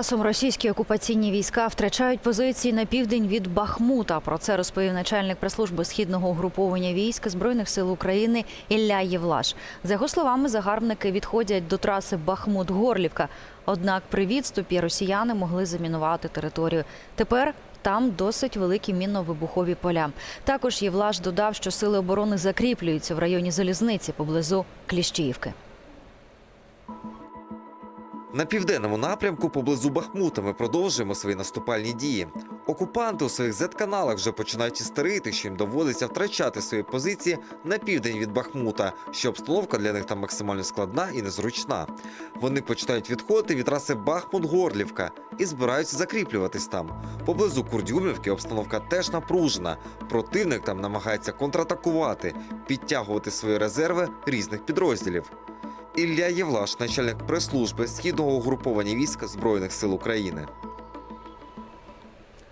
Часом російські окупаційні війська втрачають позиції на південь від Бахмута. Про це розповів начальник прес-служби східного угруповання військ збройних сил України Ілля Євлаш. За його словами, загарбники відходять до траси Бахмут-Горлівка. Однак при відступі росіяни могли замінувати територію. Тепер там досить великі мінно-вибухові поля. Також Євлаш додав, що сили оборони закріплюються в районі залізниці поблизу Кліщіївки. На південному напрямку поблизу Бахмута ми продовжуємо свої наступальні дії. Окупанти у своїх зет-каналах вже починають істерити, що їм доводиться втрачати свої позиції на південь від Бахмута, що обстановка для них там максимально складна і незручна. Вони починають відходити від траси Бахмут-Горлівка і збираються закріплюватись там. Поблизу Курдюмівки обстановка теж напружена. Противник там намагається контратакувати, підтягувати свої резерви різних підрозділів. Ілля Євлаш, начальник прес-служби східного угруповання військ Збройних сил України.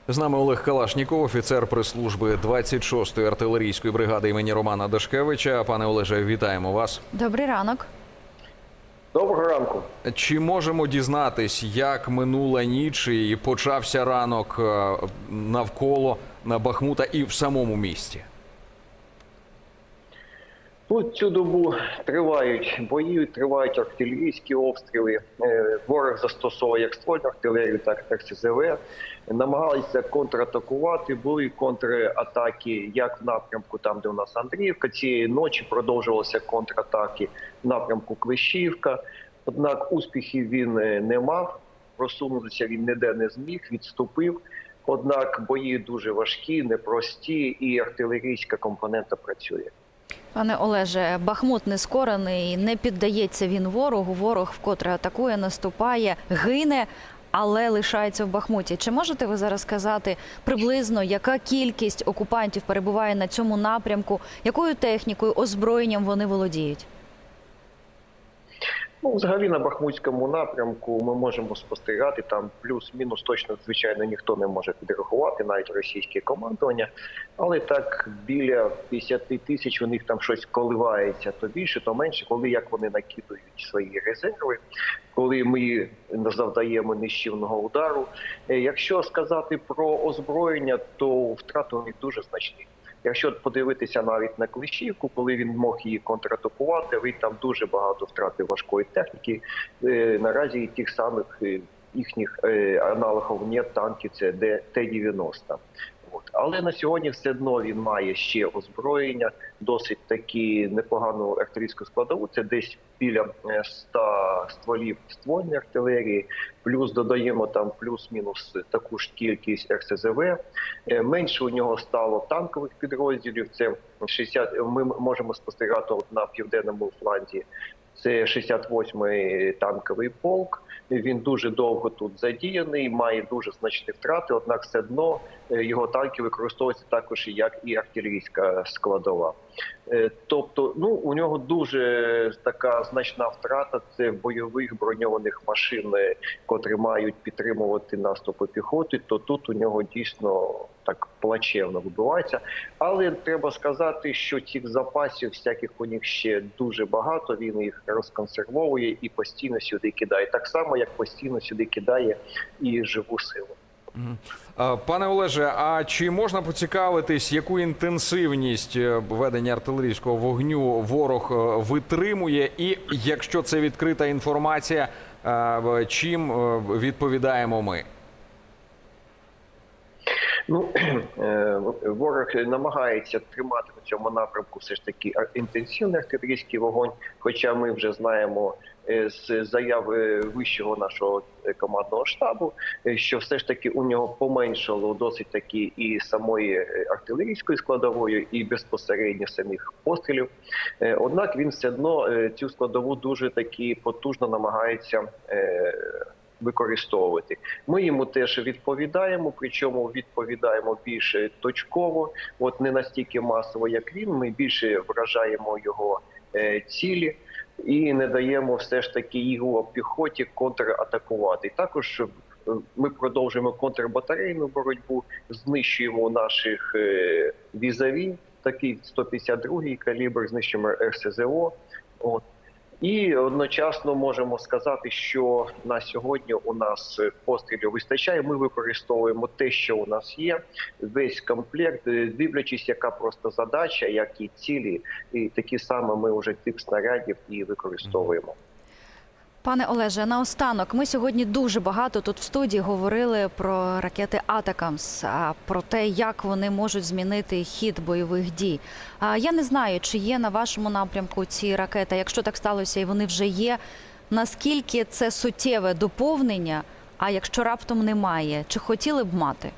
З нами Олег Калашніков, офіцер прес-служби 26-ї артилерійської бригади імені Романа Дашкевича. Пане Олеже, вітаємо вас. Добрий ранок. Доброго ранку. Чи можемо дізнатись, як минула ніч і почався ранок е, навколо на Бахмута і в самому місті? Тут цю добу тривають бої, тривають артилерійські обстріли. Е, Ворог застосовує як ствольну артилерію, так і РСЗВ. Намагалися контратакувати. Були контратаки як в напрямку, там де у нас Андріївка. Цієї ночі продовжувалися контратаки в напрямку Клещівка. Однак успіхів він е, не мав. Просунутися він ніде не зміг, відступив. Однак бої дуже важкі, непрості, і артилерійська компонента працює. Пане Олеже, Бахмут не скорений, не піддається він ворогу. Ворог вкотре атакує, наступає, гине, але лишається в Бахмуті. Чи можете ви зараз сказати приблизно, яка кількість окупантів перебуває на цьому напрямку, якою технікою, озброєнням вони володіють? Ну, взагалі на Бахмутському напрямку ми можемо спостерігати там плюс-мінус точно, звичайно, ніхто не може підрахувати, навіть російське командування. Але так біля 50 тисяч у них там щось коливається то більше, то менше, коли як вони накидують свої резерви, коли ми завдаємо нищівного удару. Е, Якщо сказати про озброєння, то втрати у них дуже значні. Якщо подивитися навіть на Клещівку, коли він мог її контратакувати, ви там дуже багато втрати важкої техніки. Е, Наразі тих самих е, їхніх е, аналогів нет танків, це Д- Т-90. Але на сьогодні все одно він має ще озброєння, досить таки непогану артилерійську складову. Це десь біля е, 100 стволів ствольної артилерії, плюс додаємо там плюс-мінус таку ж кількість РСЗВ. Е, Менше у нього стало танкових підрозділів. Це 60, Ми можемо спостерігати на південному фланзі. Це 68-й танковий полк. Він дуже довго тут задіяний, має дуже значні втрати. Однак, все одно е, його танки використовуються також як і артилерійська складова. Е, Тобто, ну у нього дуже така значна втрата. Це бойових броньованих машин, е, котрі мають підтримувати наступи піхоти. То тут у нього дійсно так плачевно вибивається. Але треба сказати, що цих запасів всяких у них ще дуже багато. Він їх розконсервовує і постійно сюди кидає. Так само, як постійно сюди кидає і живу силу. Пане Олеже, а чи можна поцікавитись, яку інтенсивність е, ведення артилерійського вогню ворог е, витримує, і якщо це відкрита інформація, е, чим відповідаємо ми? Ну е, ворог намагається тримати на цьому напрямку все ж таки інтенсивний артилерійський вогонь. Хоча ми вже знаємо е, з заяви вищого нашого е, командного штабу, що все ж таки у нього поменшало досить таки і самої артилерійської складової, і безпосередньо самих пострілів. Однак він все одно цю складову дуже таки потужно намагається. Використовувати ми йому теж відповідаємо, причому відповідаємо більше точково, от не настільки масово, як він. Ми більше вражаємо його е, цілі і не даємо все ж таки його піхоті контратакувати. Також е, ми продовжуємо контрбатарейну боротьбу, знищуємо наших е, візаві, такий 152-й калібр, знищуємо РСЗО. От І одночасно можемо сказати, що на сьогодні у нас пострілів вистачає. Ми використовуємо те, що у нас є, весь комплект, е, дивлячись, яка просто задача, які цілі, і такі саме ми вже тип снарядів і використовуємо. Пане Олеже, наостанок, ми сьогодні дуже багато тут в студії говорили про ракети Атакамс, про те, як вони можуть змінити хід бойових дій. Я не знаю, чи є на вашому напрямку ці ракети. Якщо так сталося, і вони вже є. Наскільки це суттєве доповнення? А якщо раптом немає, чи хотіли б мати?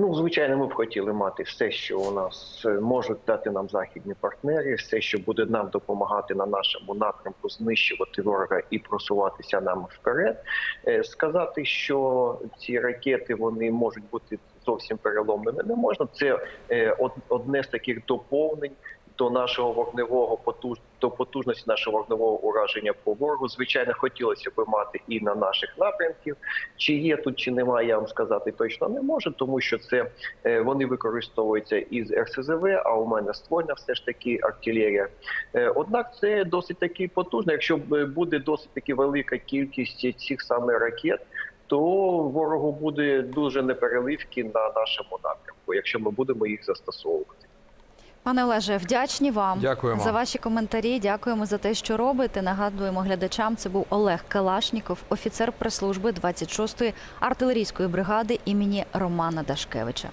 Ну, звичайно, ми б хотіли мати все, що у нас е, можуть дати нам західні партнери, все, що буде нам допомагати на нашому напрямку, знищувати ворога і просуватися нам вперед. Е, Сказати, що ці ракети вони можуть бути зовсім переломними, не можна. Це е, одне з таких доповнень. До нашого вогневого потуж до потужності нашого вогневого ураження по ворогу. Звичайно, хотілося б мати і на наших напрямків. Чи є тут, чи немає, я вам сказати точно не можу, тому що це е, вони використовуються із РСЗВ, а у мене ствольна все ж таки артилерія. Е, Однак це досить таки потужно. Якщо буде досить таки велика кількість цих саме ракет, то ворогу буде дуже непереливки на нашому напрямку, якщо ми будемо їх застосовувати. Пане Олеже, вдячні вам Дякуємо. за ваші коментарі. Дякуємо за те, що робите. Нагадуємо глядачам. Це був Олег Калашніков, офіцер прес-служби 26-ї артилерійської бригади імені Романа Дашкевича.